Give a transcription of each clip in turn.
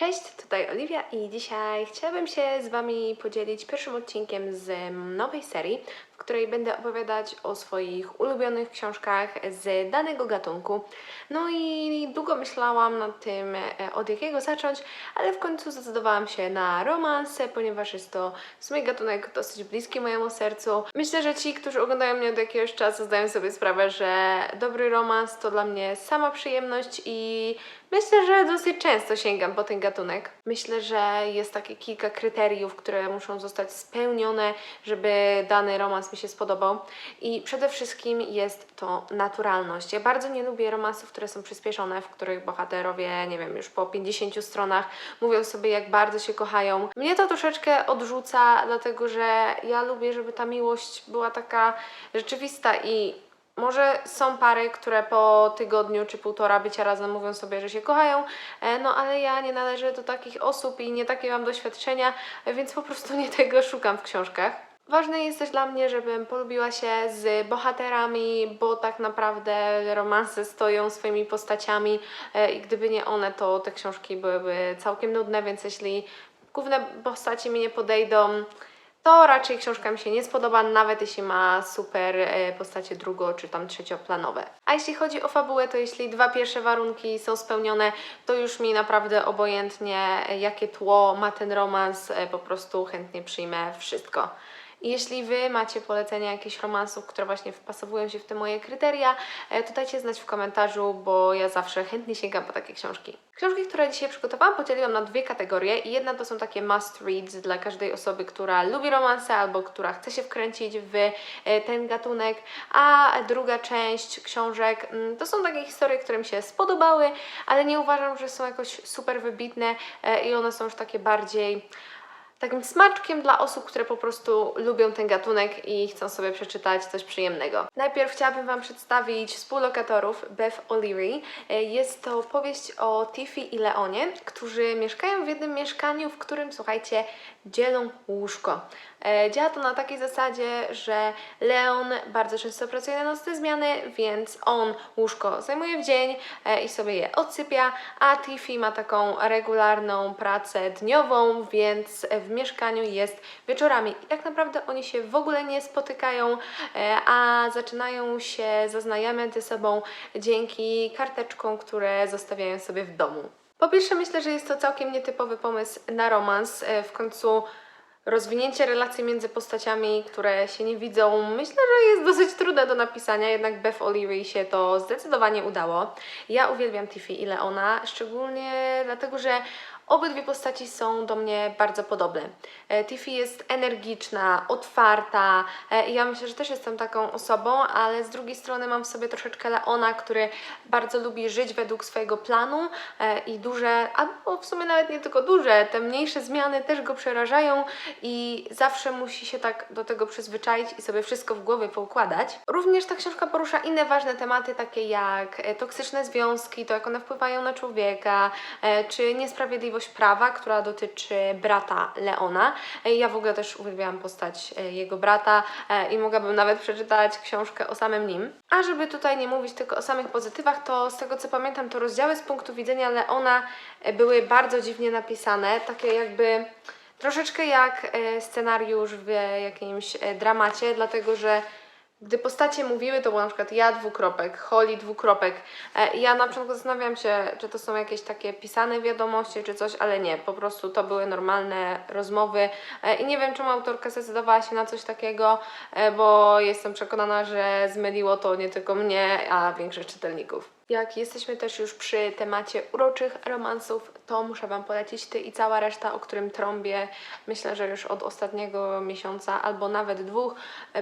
Cześć, tutaj Oliwia i dzisiaj chciałabym się z Wami podzielić pierwszym odcinkiem z nowej serii, której będę opowiadać o swoich ulubionych książkach z danego gatunku. No i długo myślałam nad tym, e, od jakiego zacząć, ale w końcu zdecydowałam się na romanse, ponieważ jest to w sumie gatunek dosyć bliski mojemu sercu. Myślę, że ci, którzy oglądają mnie od jakiegoś czasu, zdają sobie sprawę, że dobry romans to dla mnie sama przyjemność i Myślę, że dosyć często sięgam po ten gatunek. Myślę, że jest takie kilka kryteriów, które muszą zostać spełnione, żeby dany romans mi się spodobał. I przede wszystkim jest to naturalność. Ja bardzo nie lubię romansów, które są przyspieszone, w których bohaterowie, nie wiem, już po 50 stronach mówią sobie, jak bardzo się kochają. Mnie to troszeczkę odrzuca, dlatego że ja lubię, żeby ta miłość była taka rzeczywista i może są pary, które po tygodniu czy półtora bycia razem mówią sobie, że się kochają, e, no ale ja nie należę do takich osób i nie takie mam doświadczenia, e, więc po prostu nie tego szukam w książkach. Ważne jest też dla mnie, żebym polubiła się z bohaterami, bo tak naprawdę romanse stoją swoimi postaciami e, i gdyby nie one, to te książki byłyby całkiem nudne, więc jeśli główne postaci mi nie podejdą, to raczej książka mi się nie spodoba, nawet jeśli ma super e, postacie drugo- czy tam trzecioplanowe. A jeśli chodzi o fabułę, to jeśli dwa pierwsze warunki są spełnione, to już mi naprawdę obojętnie, e, jakie tło ma ten romans, po prostu chętnie przyjmę wszystko. Jeśli Wy macie polecenia jakichś romansów, które właśnie wpasowują się w te moje kryteria, e, to dajcie znać w komentarzu, bo ja zawsze chętnie sięgam po takie książki. Książki, które dzisiaj przygotowałam, podzieliłam na dwie kategorie jedna to są takie must reads dla każdej osoby, która lubi romanse albo która chce się wkręcić w e, ten gatunek, a druga część książek mm, to są takie historie, które mi się spodobały, ale nie uważam, że są jakoś super wybitne e, i one są już takie bardziej takim smaczkiem dla osób, które po prostu lubią ten gatunek i chcą sobie przeczytać coś przyjemnego. Najpierw chciałabym Wam przedstawić współlokatorów Beth O'Leary. E, Jest to powieść o Tiffy i Leonie, którzy mieszkają w jednym mieszkaniu, w którym, słuchajcie, dzielą łóżko. E, Działa to na takiej zasadzie, że Leon bardzo często pracuje na nocne zmiany, więc on łóżko zajmuje w dzień e, i sobie je odsypia, a Tiffy ma taką regularną pracę dniową, więc w mieszkaniu jest wieczorami. I tak naprawdę oni się w ogóle nie spotykają, e, a zaczynają się zaznajamiać ze sobą dzięki karteczkom, które zostawiają sobie w domu. Po pierwsze, myślę, że jest to całkiem nietypowy pomysł na romans. E, W końcu rozwinięcie relacji między postaciami, które się nie widzą, myślę, że jest dosyć trudne do napisania, jednak Beth O'Leary się to zdecydowanie udało. Ja uwielbiam Tiffy i Leona, szczególnie dlatego, że obydwie postaci są do mnie bardzo podobne. E, Tiffy jest energiczna, otwarta e, i ja myślę, że też jestem taką osobą, ale z drugiej strony mam w sobie troszeczkę Leona, który bardzo lubi żyć według swojego planu e, i duże, albo w sumie nawet nie tylko duże, te mniejsze zmiany też go przerażają i zawsze musi się tak do tego przyzwyczaić i sobie wszystko w głowie poukładać. Również ta książka porusza inne ważne tematy, takie jak toksyczne związki, to jak one wpływają na człowieka, czy niesprawiedliwość prawa, która dotyczy brata Leona. E, Ja w ogóle też uwielbiałam postać e, jego brata e, i mogłabym nawet przeczytać książkę o samym nim. A żeby tutaj nie mówić tylko o samych pozytywach, to z tego co pamiętam, to rozdziały z punktu widzenia Leona były bardzo dziwnie napisane, takie jakby troszeczkę jak scenariusz w jakimś dramacie, dlatego że gdy postacie mówiły, to było na przykład ja dwukropek, Holly dwukropek. E, ja na początku zastanawiam się, czy to są jakieś takie pisane wiadomości, czy coś, ale nie, po prostu to były normalne rozmowy E, i nie wiem, czemu autorka zdecydowała się na coś takiego, e, bo jestem przekonana, że zmyliło to nie tylko mnie, a większość czytelników. Jak jesteśmy też już przy temacie uroczych romansów, to muszę Wam polecić Ty i cała reszta, o którym trąbię, myślę, że już od ostatniego miesiąca albo nawet dwóch,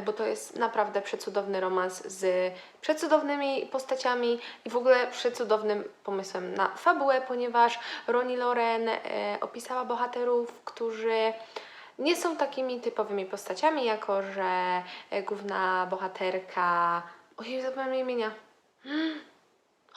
bo to jest naprawdę przecudowny romans z przecudownymi postaciami i w ogóle przecudownym pomysłem na fabułę, ponieważ Roni Loren e, opisała bohaterów, którzy nie są takimi typowymi postaciami, jako że e, główna bohaterka... Ojej, zapomniałam imienia.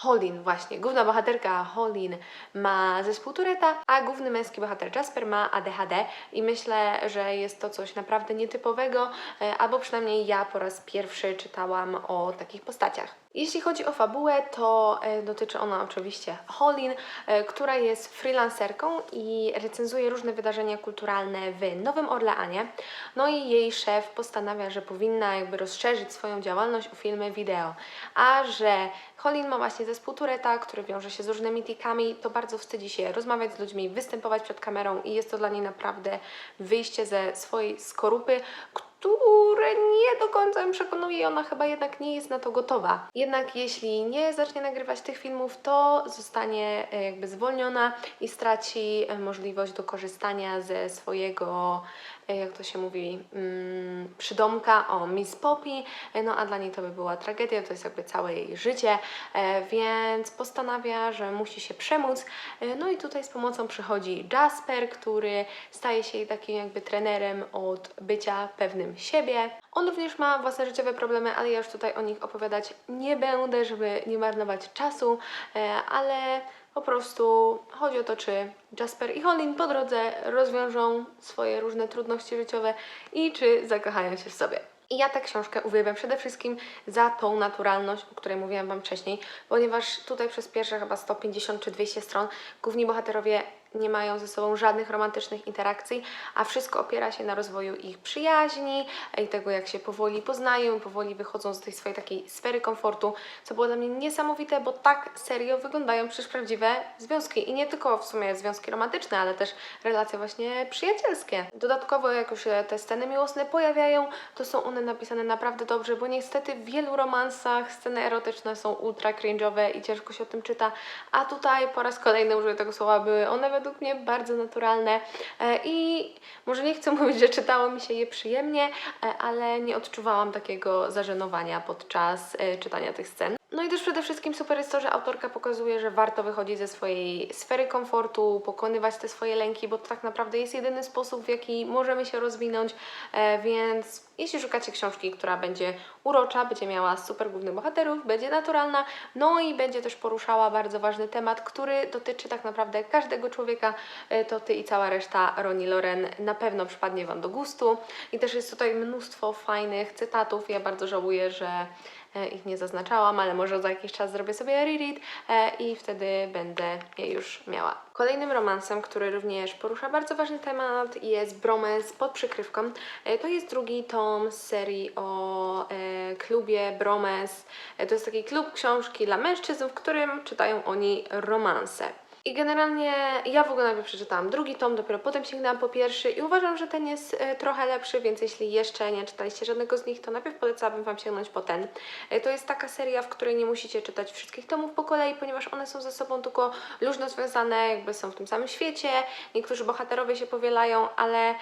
Holin, właśnie. Główna bohaterka Holin ma zespół Tureta, a główny męski bohater Jasper ma ADHD i myślę, że jest to coś naprawdę nietypowego, e, albo przynajmniej ja po raz pierwszy czytałam o takich postaciach. Jeśli chodzi o fabułę, to e, dotyczy ona oczywiście Holin, e, która jest freelancerką i recenzuje różne wydarzenia kulturalne w Nowym Orleanie. No i jej szef postanawia, że powinna jakby rozszerzyć swoją działalność o filmy wideo, a że Holin ma właśnie zespół Tureta, który wiąże się z różnymi tikami, to bardzo wstydzi się rozmawiać z ludźmi, występować przed kamerą i jest to dla niej naprawdę wyjście ze swojej skorupy, które nie do końca ją przekonuje i ona chyba jednak nie jest na to gotowa. Jednak jeśli nie zacznie nagrywać tych filmów, to zostanie e, jakby zwolniona i straci e, możliwość do korzystania ze swojego, e, jak to się mówi, mm, przydomka o Miss Poppy, no a dla niej to by była tragedia, to jest jakby całe jej życie, więc postanawia, że musi się przemóc. No i tutaj z pomocą przychodzi Jasper, który staje się jej takim jakby trenerem od bycia pewnym siebie. On również ma własne życiowe problemy, ale ja już tutaj o nich opowiadać nie będę, żeby nie marnować czasu, e, ale po prostu chodzi o to, czy Jasper i Holin po drodze rozwiążą swoje różne trudności życiowe i czy zakochają się w sobie. I ja tę książkę uwielbiam przede wszystkim za tą naturalność, o której mówiłam Wam wcześniej, ponieważ tutaj przez pierwsze chyba 150 czy 200 stron główni bohaterowie nie mają ze sobą żadnych romantycznych interakcji, a wszystko opiera się na rozwoju ich przyjaźni i tego, jak się powoli poznają, powoli wychodzą z tej swojej takiej sfery komfortu, co było dla mnie niesamowite, bo tak serio wyglądają przecież prawdziwe związki. I nie tylko w sumie związki romantyczne, ale też relacje właśnie przyjacielskie. Dodatkowo, jak już się te sceny miłosne pojawiają, to są one napisane naprawdę dobrze, bo niestety w wielu romansach sceny erotyczne są ultra cringe'owe i ciężko się o tym czyta, a tutaj po raz kolejny użyję tego słowa, były one według mnie bardzo naturalne e, i może nie chcę mówić, że czytało mi się je przyjemnie, e, ale nie odczuwałam takiego zażenowania podczas e, czytania tych scen. No i też przede wszystkim super jest to, że autorka pokazuje, że warto wychodzić ze swojej sfery komfortu, pokonywać te swoje lęki, bo to tak naprawdę jest jedyny sposób, w jaki możemy się rozwinąć, więc jeśli szukacie książki, która będzie urocza, będzie miała super głównych bohaterów, będzie naturalna, no i będzie też poruszała bardzo ważny temat, który dotyczy tak naprawdę każdego człowieka, e, to Ty i cała reszta Roni Loren na pewno przypadnie Wam do gustu. I też jest tutaj mnóstwo fajnych cytatów. Ja bardzo żałuję, że e, ich nie zaznaczałam, ale może za jakiś czas zrobię sobie reread e, i wtedy będę je już miała. Kolejnym romansem, który również porusza bardzo ważny temat jest Bromance pod przykrywką. To jest drugi tom z serii o e, klubie Bromance. E, To jest taki klub książki dla mężczyzn, w którym czytają oni romanse. I generalnie ja w ogóle najpierw przeczytałam drugi tom, dopiero potem sięgnęłam po pierwszy i uważam, że ten jest e, trochę lepszy, więc jeśli jeszcze nie czytaliście żadnego z nich, to najpierw polecałabym Wam sięgnąć po ten. E, To jest taka seria, w której nie musicie czytać wszystkich tomów po kolei, ponieważ one są ze sobą tylko luźno związane, jakby są w tym samym świecie. Niektórzy bohaterowie się powielają, ale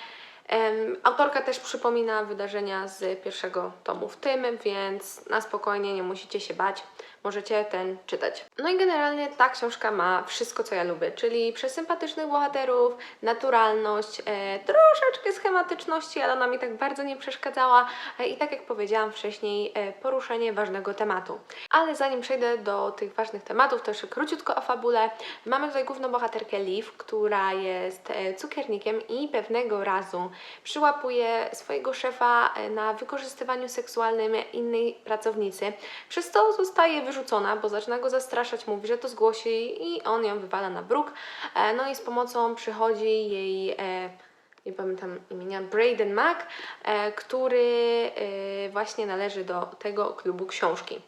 autorka też przypomina wydarzenia z pierwszego tomu w tym, więc na spokojnie nie musicie się bać. Możecie ten czytać. No i generalnie ta książka ma wszystko, co ja lubię, czyli przesympatycznych bohaterów, naturalność, e, troszeczkę schematyczności, ale ona mi tak bardzo nie przeszkadzała e, i tak jak powiedziałam wcześniej, e, poruszenie ważnego tematu. Ale zanim przejdę do tych ważnych tematów, to jeszcze króciutko o fabule. Mamy tutaj główną bohaterkę Liv, która jest e, cukiernikiem i pewnego razu przyłapuje swojego szefa e, na wykorzystywaniu seksualnym innej pracownicy. Przez to zostaje wyrzucona, bo zaczyna go zastraszać, mówi, że to zgłosi i on ją wywala na bruk. E, No i z pomocą przychodzi jej e, nie pamiętam imienia, Braden Mack, e, który właśnie należy do tego klubu książki.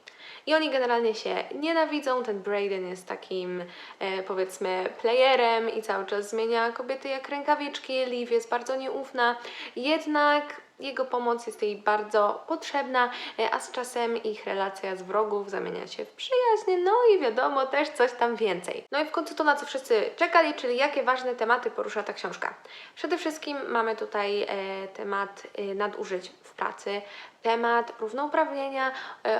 I oni generalnie się nienawidzą. Ten Braden jest takim, e, powiedzmy, playerem i cały czas zmienia kobiety jak rękawiczki. Liv jest bardzo nieufna, jednak jego pomoc jest jej bardzo potrzebna, e, a z czasem ich relacja z wrogów zamienia się w przyjaźń, no i wiadomo, też coś tam więcej. No i w końcu to, na co wszyscy czekali, czyli jakie ważne tematy porusza ta książka. Przede wszystkim mamy tutaj e, temat e, nadużyć w pracy, temat równouprawnienia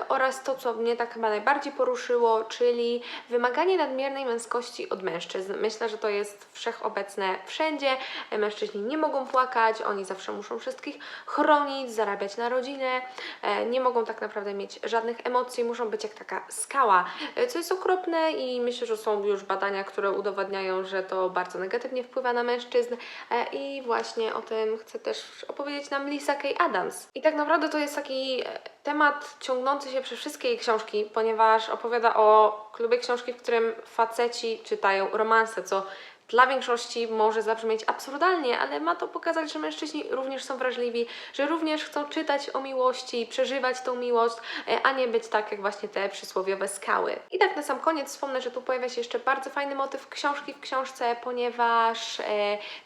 oraz to, co mnie tak chyba najbardziej poruszyło, czyli wymaganie nadmiernej męskości od mężczyzn. Myślę, że to jest wszechobecne wszędzie. Mężczyźni nie mogą płakać, oni zawsze muszą wszystkich chronić, zarabiać na rodzinę, e, nie mogą tak naprawdę mieć żadnych emocji, muszą być jak taka skała, e, co jest okropne i myślę, że są już badania, które udowadniają, że to bardzo negatywnie wpływa na mężczyzn e, i właśnie o tym chce też opowiedzieć nam Lisa K. Adams. I tak naprawdę to jest taki temat ciągnący się przez wszystkie jej książki, ponieważ opowiada o klubie książki, w którym faceci czytają romanse, co dla większości może zabrzmieć absurdalnie, ale ma to pokazać, że mężczyźni również są wrażliwi, że również chcą czytać o miłości, przeżywać tą miłość, e, a nie być tak jak właśnie te przysłowiowe skały. I tak na sam koniec wspomnę, że tu pojawia się jeszcze bardzo fajny motyw książki w książce, ponieważ e,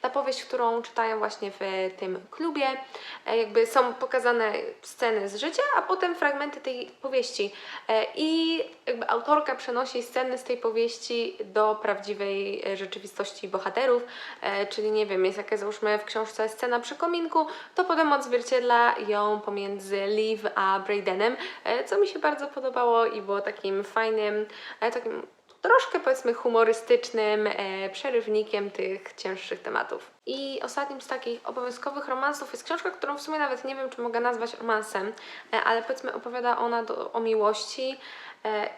ta powieść, którą czytają właśnie w tym klubie, e, jakby są pokazane sceny z życia, a potem fragmenty tej powieści. I jakby autorka przenosi sceny z tej powieści do prawdziwej e, rzeczywistości bohaterów, e, czyli nie wiem, jest jakaś załóżmy w książce scena przy kominku, to potem odzwierciedla ją pomiędzy Liv a Braydenem, e, co mi się bardzo podobało i było takim fajnym, e, takim troszkę powiedzmy humorystycznym e, przerywnikiem tych cięższych tematów. I ostatnim z takich obowiązkowych romansów jest książka, którą w sumie nawet nie wiem, czy mogę nazwać romansem, e, ale powiedzmy opowiada ona do, o miłości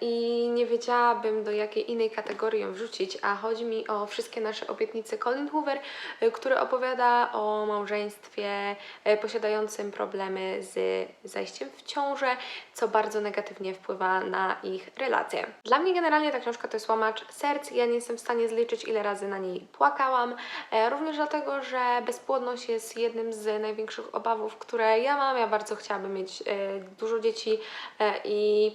i nie wiedziałabym do jakiej innej kategorii ją wrzucić, a chodzi mi o wszystkie nasze obietnice Colin Hoover, e, który opowiada o małżeństwie e, posiadającym problemy z zajściem w ciążę, co bardzo negatywnie wpływa na ich relacje. Dla mnie generalnie ta książka to jest łamacz serc. Ja nie jestem w stanie zliczyć, ile razy na niej płakałam. E, również dlatego, że bezpłodność jest jednym z największych obawów, które ja mam. Ja bardzo chciałabym mieć e, dużo dzieci e, i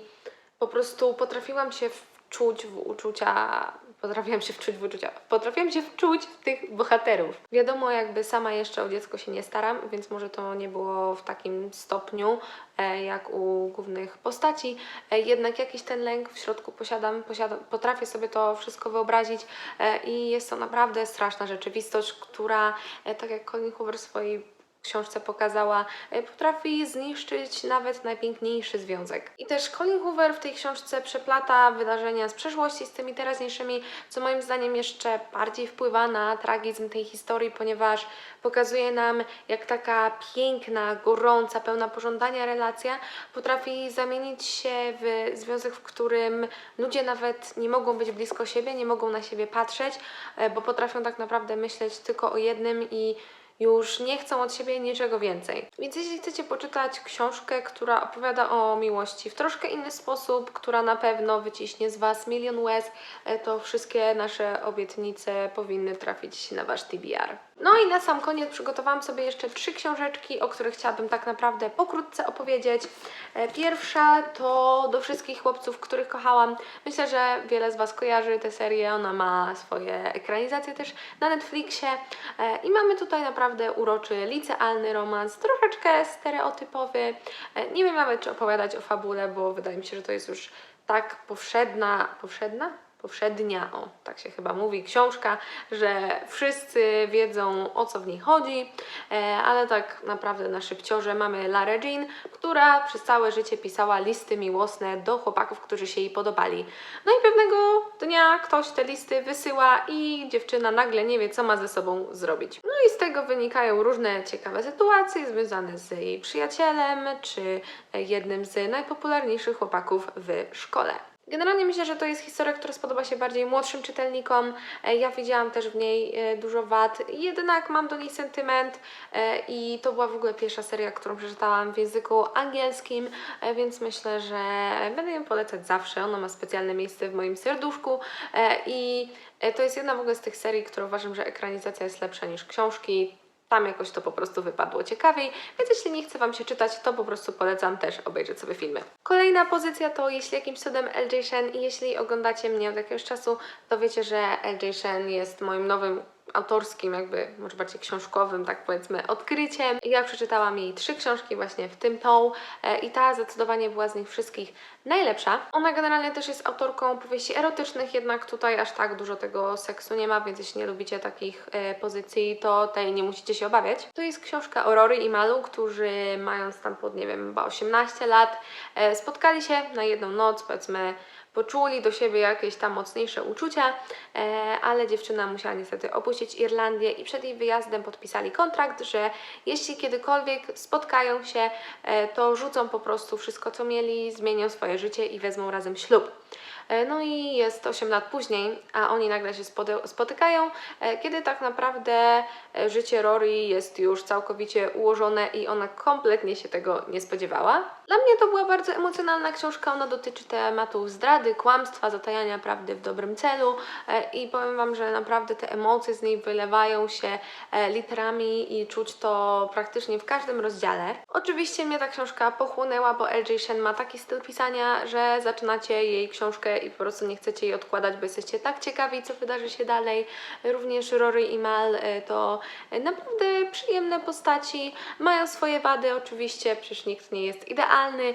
po prostu potrafiłam się wczuć w uczucia, potrafiłam się wczuć w uczucia, potrafiłam się wczuć w tych bohaterów. Wiadomo, jakby sama jeszcze o dziecko się nie staram, więc może to nie było w takim stopniu e, jak u głównych postaci, e, jednak jakiś ten lęk w środku posiadam, potrafię sobie to wszystko wyobrazić e, i jest to naprawdę straszna rzeczywistość, która, e, tak jak Colin Hoover w swojej książce pokazała, e, potrafi zniszczyć nawet najpiękniejszy związek. I też Colin Hoover w tej książce przeplata wydarzenia z przeszłości z tymi teraźniejszymi, co moim zdaniem jeszcze bardziej wpływa na tragizm tej historii, ponieważ pokazuje nam, jak taka piękna, gorąca, pełna pożądania relacja potrafi zamienić się w związek, w którym ludzie nawet nie mogą być blisko siebie, nie mogą na siebie patrzeć, e, bo potrafią tak naprawdę myśleć tylko o jednym i już nie chcą od siebie niczego więcej. Więc jeśli chcecie poczytać książkę, która opowiada o miłości w troszkę inny sposób, która na pewno wyciśnie z Was milion łez, e, to wszystkie nasze obietnice powinny trafić na Wasz TBR. No i na sam koniec przygotowałam sobie jeszcze trzy książeczki, o których chciałabym tak naprawdę pokrótce opowiedzieć. E, Pierwsza to do wszystkich chłopców, których kochałam. Myślę, że wiele z Was kojarzy tę serię. Ona ma swoje ekranizacje też na Netflixie. E, I mamy tutaj naprawdę uroczy, licealny romans, troszeczkę stereotypowy. E, Nie wiem nawet, czy opowiadać o fabule, bo wydaje mi się, że to jest już tak powszedna, powszedna? Powszednia, o tak się chyba mówi, książka, że wszyscy wiedzą o co w niej chodzi, e, ale tak naprawdę na szybciorze mamy Lara Jean, która przez całe życie pisała listy miłosne do chłopaków, którzy się jej podobali. No i pewnego dnia ktoś te listy wysyła i dziewczyna nagle nie wie, co ma ze sobą zrobić. No i z tego wynikają różne ciekawe sytuacje związane z jej przyjacielem, czy jednym z najpopularniejszych chłopaków w szkole. Generalnie myślę, że to jest historia, która spodoba się bardziej młodszym czytelnikom. E, Ja widziałam też w niej e, dużo wad, jednak mam do niej sentyment e, i to była w ogóle pierwsza seria, którą przeczytałam w języku angielskim, więc myślę, że będę ją polecać zawsze. Ona ma specjalne miejsce w moim serduszku i to jest jedna w ogóle z tych serii, które uważam, że ekranizacja jest lepsza niż książki. Tam jakoś to po prostu wypadło ciekawiej, więc jeśli nie chce Wam się czytać, to po prostu polecam też obejrzeć sobie filmy. Kolejna pozycja to jeśli jakimś cudem LJ Shen i jeśli oglądacie mnie od jakiegoś czasu, to wiecie, że LJ Shen jest moim nowym autorskim, jakby może bardziej książkowym, tak powiedzmy, odkryciem. Ja przeczytałam jej trzy książki właśnie, w tym tą e, i ta zdecydowanie była z nich wszystkich najlepsza. Ona generalnie też jest autorką powieści erotycznych, jednak tutaj aż tak dużo tego seksu nie ma, więc jeśli nie lubicie takich e, pozycji, to tej nie musicie się obawiać. To jest książka o Rory i Malu, którzy mając tam pod, nie wiem, chyba 18 lat, e, spotkali się na jedną noc, powiedzmy, poczuli do siebie jakieś tam mocniejsze uczucia, e, ale dziewczyna musiała niestety opuścić Irlandię i przed jej wyjazdem podpisali kontrakt, że jeśli kiedykolwiek spotkają się, e, to rzucą po prostu wszystko, co mieli, zmienią swoje życie i wezmą razem ślub. E, No i jest 8 lat później, a oni nagle się spotykają, kiedy tak naprawdę życie Rory jest już całkowicie ułożone i ona kompletnie się tego nie spodziewała. Dla mnie to była bardzo emocjonalna książka. Ona dotyczy tematów zdrady, kłamstwa, zatajania prawdy w dobrym celu e, i powiem Wam, że naprawdę te emocje z niej wylewają się e, literami i czuć to praktycznie w każdym rozdziale. Oczywiście mnie ta książka pochłonęła, bo LJ Shen ma taki styl pisania, że zaczynacie jej książkę i po prostu nie chcecie jej odkładać, bo jesteście tak ciekawi, co wydarzy się dalej. Również Rory i Mal e, to naprawdę przyjemne postaci. Mają swoje wady oczywiście, przecież nikt nie jest idealny,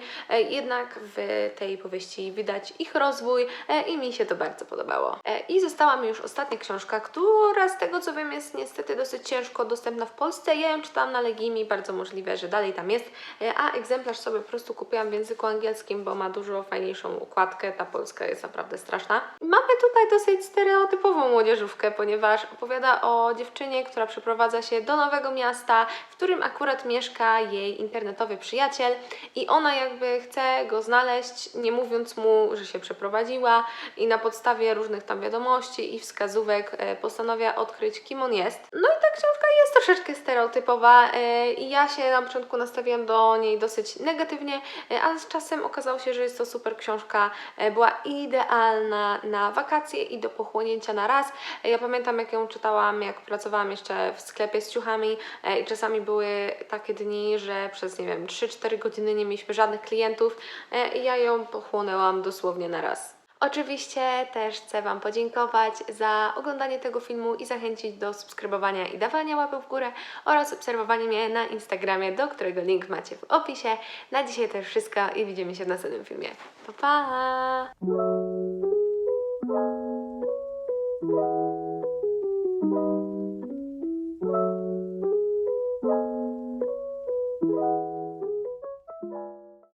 jednak w tej powieści widać ich rozwój e, i mi się to bardzo podobało. E, I została mi już ostatnia książka, która z tego co wiem jest niestety dosyć ciężko dostępna w Polsce. Ja ją czytałam na Legimi, bardzo możliwe, że dalej tam jest, e, a egzemplarz sobie po prostu kupiłam w języku angielskim, bo ma dużo fajniejszą układkę, ta polska jest naprawdę straszna. Mamy tutaj dosyć stereotypową młodzieżówkę, ponieważ opowiada o dziewczynie, która przeprowadza się do nowego miasta, w którym akurat mieszka jej internetowy przyjaciel i ona jakby chce go znaleźć, nie mówiąc mu, że się przeprowadziła i na podstawie różnych tam wiadomości i wskazówek e, postanawia odkryć, kim on jest. No i ta książka jest troszeczkę stereotypowa e, i ja się na początku nastawiłam do niej dosyć negatywnie, ale z czasem okazało się, że jest to super książka. E, Była idealna na wakacje i do pochłonięcia na raz. Ja pamiętam, jak ją czytałam, jak pracowałam jeszcze w sklepie z ciuchami i czasami były takie dni, że przez, nie wiem, 3-4 godziny nie mieliśmy żadnych klientów i ja ją pochłonęłam dosłownie na raz. Oczywiście też chcę Wam podziękować za oglądanie tego filmu i zachęcić do subskrybowania i dawania łapy w górę oraz obserwowania mnie na Instagramie, do którego link macie w opisie. Na dzisiaj już wszystko i widzimy się w następnym filmie. Pa, pa!